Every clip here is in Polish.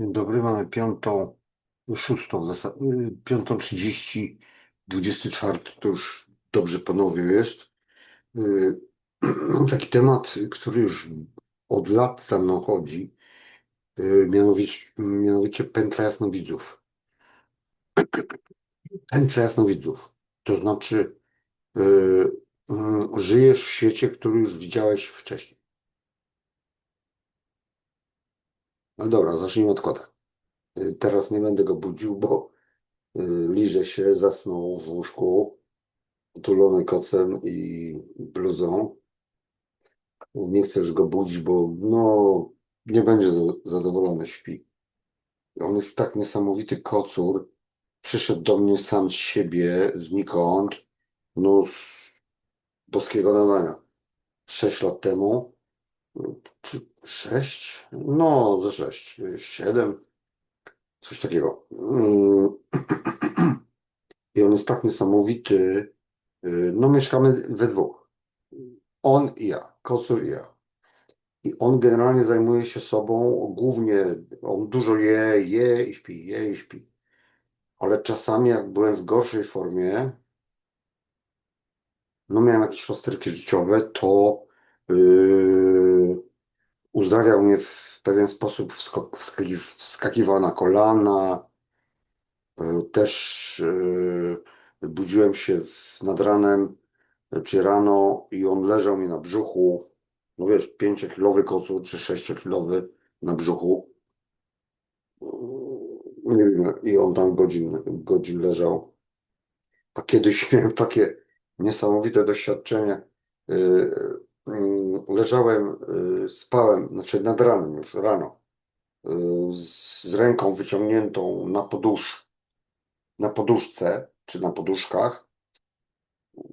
Dzień dobry, mamy piątą, szóstą, y, piątą trzydzieści, dwudziesty czwarty, to już dobrze panowie jest. Y, Mam taki temat, który już od lat za mną chodzi, y, mianowicie, mianowicie pętla jasnowidzów. Pętla jasnowidzów, to znaczy żyjesz w świecie, który już widziałeś wcześniej. No dobra, zacznijmy od kota. Y, Teraz nie będę go budził, bo y, liże się, zasnął w łóżku, utulony kocem i bluzą. Nie chcę już go budzić, bo no, nie będzie za- zadowolony, śpi. On jest tak niesamowity kocur. Przyszedł do mnie sam z siebie, znikąd, no z boskiego nadania. Sześć lat temu, czy sześć? No, ze sześć, siedem, coś takiego. Mm. I on jest tak niesamowity. y, No, mieszkamy we dwóch. On i ja, kocur i ja. I on generalnie zajmuje się sobą, głównie on dużo je, je i śpi, je i śpi. Ale czasami, jak byłem w gorszej formie, no miałem jakieś rozterki życiowe, to yy, uzdrawiał mnie w pewien sposób, wskok, wskaki, wskakiwał na kolana. Yy, też yy, budziłem się nad ranem czy rano i on leżał mi na brzuchu. No wiesz, pięciokilowy kocur czy sześciokilowy na brzuchu. Nie wiem, i on tam godzin, godzin leżał. A kiedyś miałem takie niesamowite doświadczenie. Yy, Leżałem, yy, spałem, znaczy nad ranem już, rano, z z ręką wyciągniętą na podusz, na poduszce, czy na poduszkach,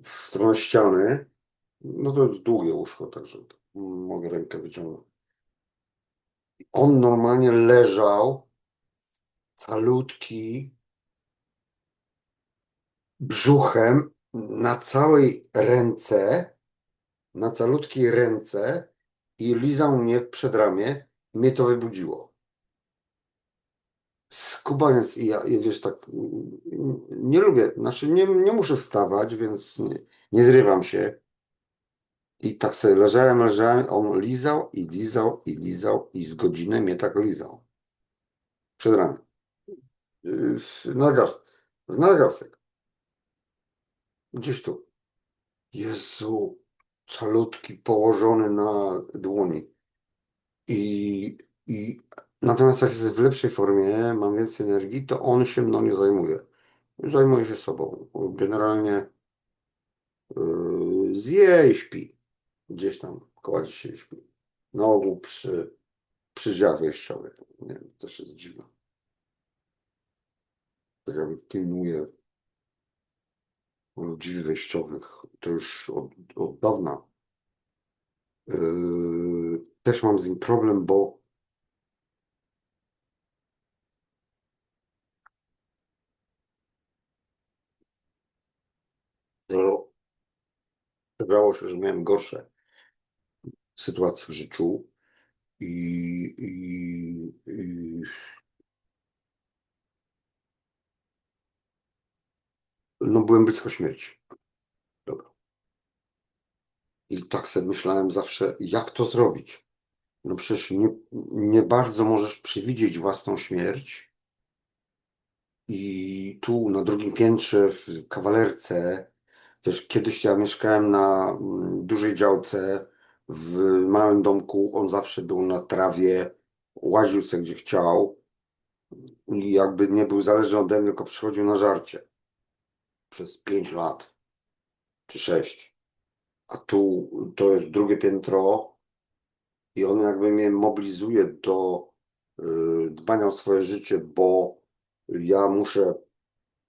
w stronę ściany. No to jest długie łóżko, także mogę rękę wyciągnąć. On normalnie leżał calutki brzuchem na całej ręce, na calutkiej ręce i lizał mnie w przedramię. Mnie to wybudziło. Skubaniec i ja, i wiesz, tak nie lubię, znaczy nie, nie muszę wstawać, więc nie, nie zrywam się. I tak sobie leżałem, leżałem, on lizał i lizał i lizał i z godziny mnie tak lizał. Przed ramię. W. W nadgarstek. Gdzieś tu. Jezu, calutki położony na dłoni. I, i natomiast jak jest w lepszej formie, mam więcej energii, to on się mną nie zajmuje. Zajmuje się sobą. Generalnie yy, zje i śpi. Gdzieś tam kładzie się i śpi. Na ogół przy, przy drzwiach wejściowych. Nie też jest dziwne. Tak jakby pilnuje drzwi wejściowych. To już od, od dawna. Yy, też mam z nim problem, bo Wydawało się, że miałem gorsze sytuacje w życiu i, i, i no byłem blisko śmierci. Dobra. I tak sobie myślałem zawsze, jak to zrobić. No przecież nie, nie bardzo możesz przewidzieć własną śmierć. I tu na drugim piętrze w kawalerce, też kiedyś ja mieszkałem na mm, dużej działce w małym domku, on zawsze był na trawie, łaził sobie gdzie chciał i jakby nie był zależny ode mnie, tylko przychodził na żarcie przez 5 lat czy 6. A tu to jest drugie piętro i on jakby mnie mobilizuje do y, dbania o swoje życie, bo ja muszę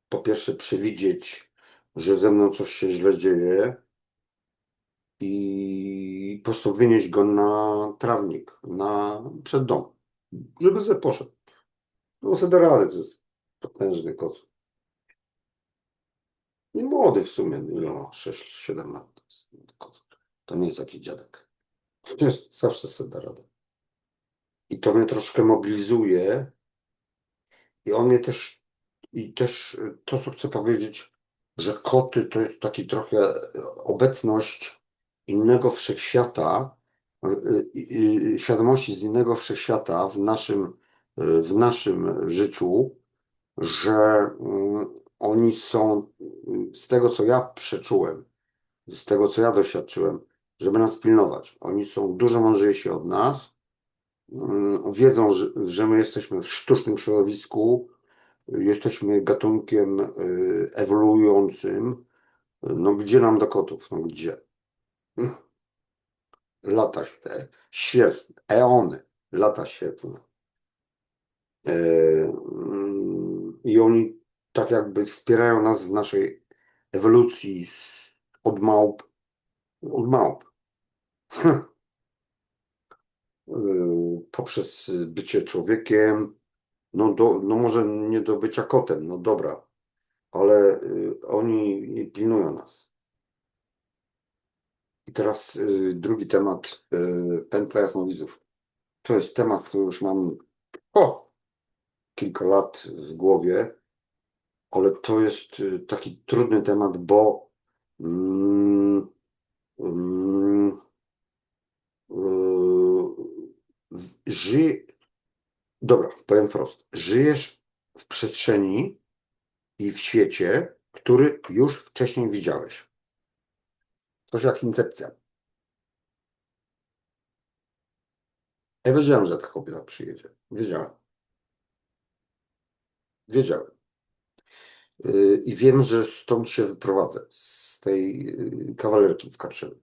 po pierwsze przewidzieć, że ze mną coś się źle dzieje i po prostu wynieść go na trawnik, na przed dom, żeby sobie poszedł. No sobie radę, to jest potężny kot. I młody w sumie, ile ma? 6-7 lat. To, nie jest jakiś dziadek. Zawsze sobie da radę. I to mnie troszkę mobilizuje, I on mnie też, i też to, co chcę powiedzieć, że koty to jest taki trochę e, obecność innego wszechświata, y, świadomości z innego wszechświata w naszym, y, w naszym życiu, że mm, oni są, z tego co ja przeczułem, z tego co ja doświadczyłem, żeby nas pilnować. Oni są dużo mądrzejsi od nas, mm, wiedzą, że, my jesteśmy w sztucznym środowisku, jesteśmy gatunkiem y, ewoluującym. No gdzie nam do kotów? No gdzie? Hm. Lata świe- świetne, eony, lata świetne. E, mm, I oni tak jakby wspierają nas w naszej ewolucji z, od małp, od małp. Poprzez bycie człowiekiem, no, do, no może nie do bycia kotem, no dobra, ale y, oni pilnują nas. I teraz y, drugi temat, y, pętla jasnowidzów. To jest temat, który już mam o, kilka lat w głowie, ale to jest y, taki trudny temat, bo mm, y, w- ży... Dobra, powiem wprost. Żyjesz w przestrzeni i w świecie, który już wcześniej widziałeś. Coś jak incepcja. Ja wiedziałem, że ta kobieta przyjedzie. Wiedziałem. Wiedziałem. Y, I wiem, że stąd się wyprowadzę, z tej y, kawalerki w Karszewie.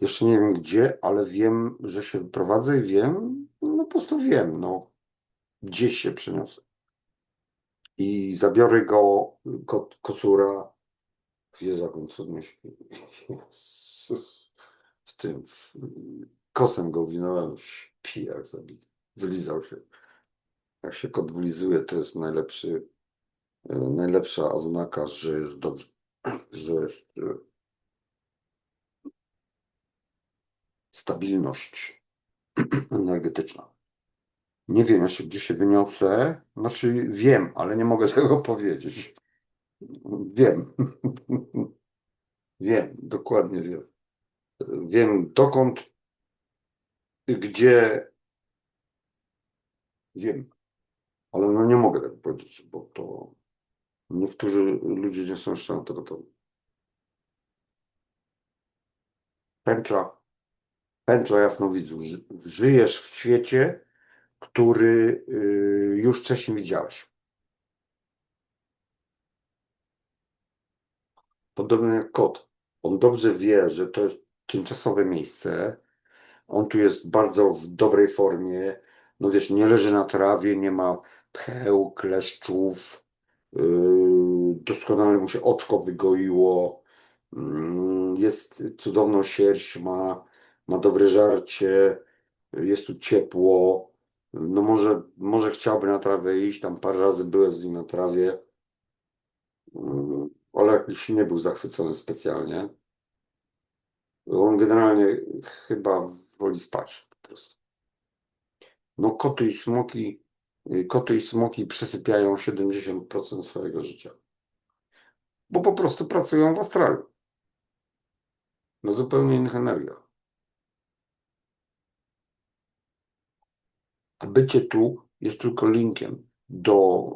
Jeszcze nie wiem gdzie, ale wiem, że się wyprowadzę i wiem, no po prostu wiem, no gdzieś się przeniosę. I zabiorę go, kot, kocura, śpi. Jezus. W tym, w, kosem go winąłem, śpi jak zabity. Wylizał się. Jak się kot wylizuje, to jest najlepszy, najlepsza oznaka, że jest dobrze, że jest e, stabilność energetyczna. Nie wiem jeszcze, gdzie się wyniosę. Znaczy wiem, ale nie mogę tego powiedzieć. Wiem. Wiem, dokładnie wiem. Wiem dokąd, gdzie. Wiem. Ale no nie mogę tego powiedzieć, bo to niektórzy ludzie nie są jeszcze na gotowi. Pętla, pętla jasnowidzu. Ży- Żyjesz w świecie, który y, już wcześniej widziałeś. Podobnie jak kot. On dobrze wie, że to jest tymczasowe miejsce. On tu jest bardzo w dobrej formie. No wiesz, nie leży na trawie, nie ma pcheł, kleszczów. Yy, doskonale mu się oczko wygoiło. Yy, jest cudowną sierść, ma, ma dobre żarcie, jest tu ciepło. No może, może chciałby na trawę iść, tam parę razy byłem z nim na trawie. Yy, ale jakiś nie był zachwycony specjalnie. On generalnie chyba woli spać po prostu. No koty i smoki, koty i smoki przesypiają 70% swojego życia. Bo po prostu pracują w astralu. Na zupełnie innych energiach. A bycie tu jest tylko linkiem do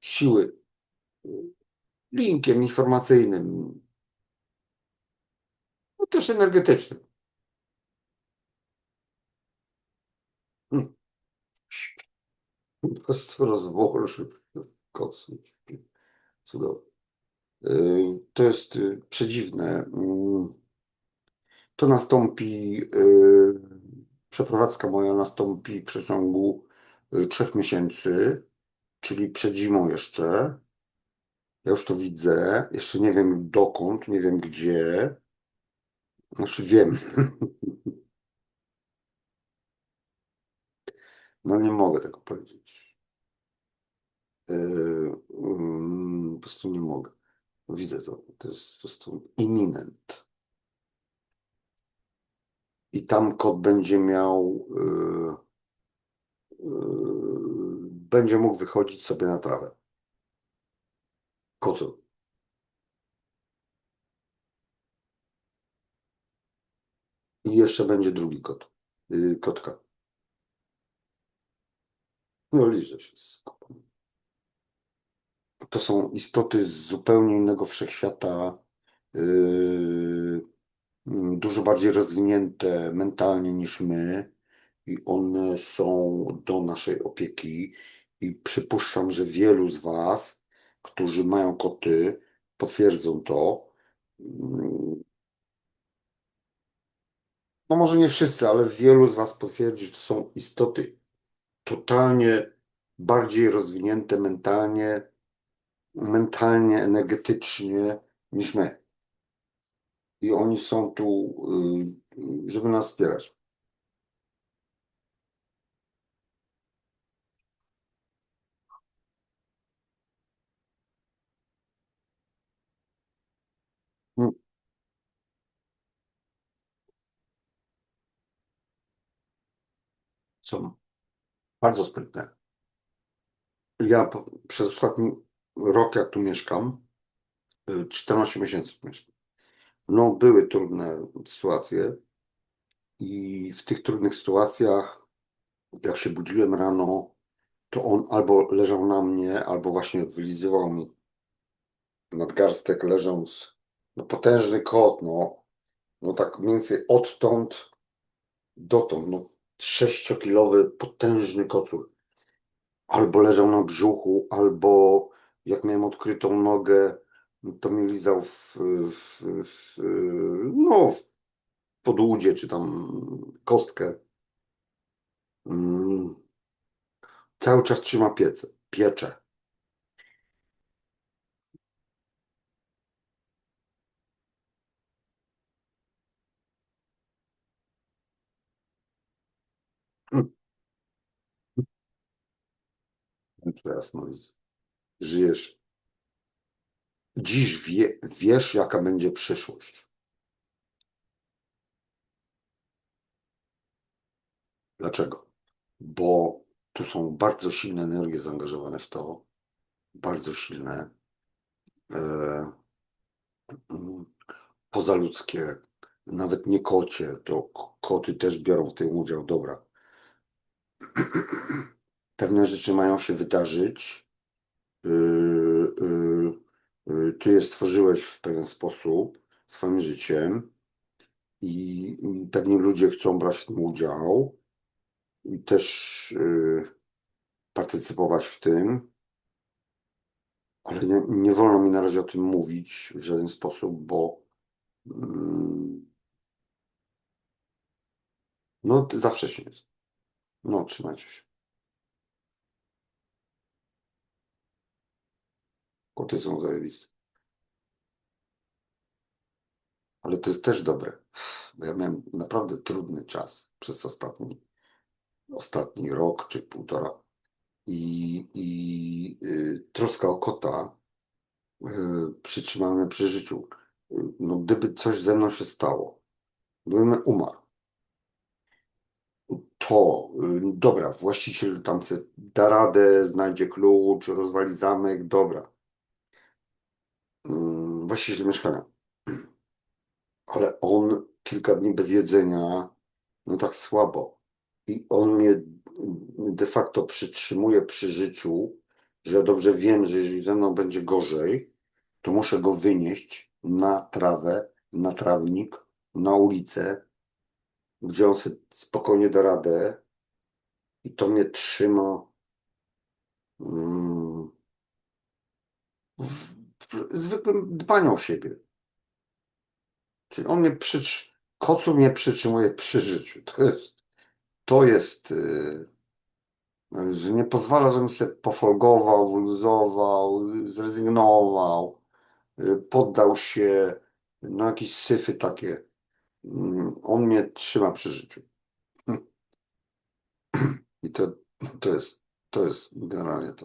siły. Linkiem informacyjnym. No też energetycznym. Hmm. Po prostu się w kocu. Cudownie. Y, To jest y, przedziwne. Mm. To nastąpi, y, przeprowadzka moja nastąpi w przeciągu trzech miesięcy, czyli przed zimą jeszcze. Ja już to widzę. Jeszcze nie wiem dokąd, nie wiem gdzie. Znaczy wiem. No nie mogę tego powiedzieć. Yy, mm, po prostu nie mogę. Widzę to. To jest po prostu imminent. I tam kot będzie miał yy, yy, będzie mógł wychodzić sobie na trawę. Kocur. I jeszcze będzie drugi kot. Yy, kotka. No liże kopą. To są istoty z zupełnie innego wszechświata. Yy, dużo bardziej rozwinięte mentalnie niż my i one są do naszej opieki i przypuszczam, że wielu z Was, którzy mają koty, potwierdzą to. No może nie wszyscy, ale wielu z Was potwierdzi, że to są istoty totalnie bardziej rozwinięte mentalnie, mentalnie, energetycznie niż my. I oni są tu, y, żeby nas wspierać. Mm. Bardzo sprytne. Ja przez ostatni rok, jak tu mieszkam, y, 14 miesięcy tu mieszkam. No, były trudne sytuacje i w tych trudnych sytuacjach, jak się budziłem rano, to on albo leżał na mnie, albo właśnie wylizywał mi nadgarstek leżąc. No, potężny kot, no, no tak mniej więcej odtąd dotąd, no, sześciokilowy, potężny kocur. Albo leżał na brzuchu, albo jak miałem odkrytą nogę, to mnie lizał w, w, w, no, w podłudzie, czy tam kostkę. Mm. Cały czas trzyma piece, piecze. No, żyjesz. Dziś wie, wiesz, jaka będzie przyszłość. Dlaczego? Bo tu są bardzo silne energie zaangażowane w to. Bardzo silne. E, pozaludzkie. Nawet nie kocie, to koty też biorą w tym udział. Dobra. Pewne rzeczy mają się wydarzyć. Yy, yy, yy, Ty je stworzyłeś w pewien sposób swoim życiem i, i pewni ludzie chcą brać w tym udział i też partycypować w tym, ale nie, nie wolno mi na razie o tym mówić w żaden sposób, bo mm, no za wcześnie jest. No, trzymajcie się. Koty są zajebiste. Ale to jest też dobre, bo ja miałem naprawdę trudny czas przez ostatni, ostatni rok czy półtora. I, i y, troska o kota y, przytrzymała mnie przy życiu. No, gdyby coś ze mną się stało, gdybym umarł, to y, dobra, właściciel tam da radę, znajdzie klucz, rozwali zamek, dobra. Mm, Właściciel mieszkania. Ale on kilka dni bez jedzenia, no tak słabo. I on mnie de facto przytrzymuje przy życiu, że ja dobrze wiem, że jeżeli ze mną będzie gorzej, to muszę go wynieść na trawę, na trawnik, na ulicę, gdzie on sobie spokojnie da radę i to mnie trzyma mm, w, zwykłym dbaniu o siebie. Czyli on mnie przytrz... kocu mnie przytrzymuje przy życiu. To jest, to jest yy, że nie pozwala, żebym sobie pofolgował, wyluzował, zrezygnował, yy, poddał się, no jakieś syfy takie. Mm, On mnie trzyma przy życiu. I to, to jest, to jest generalnie to.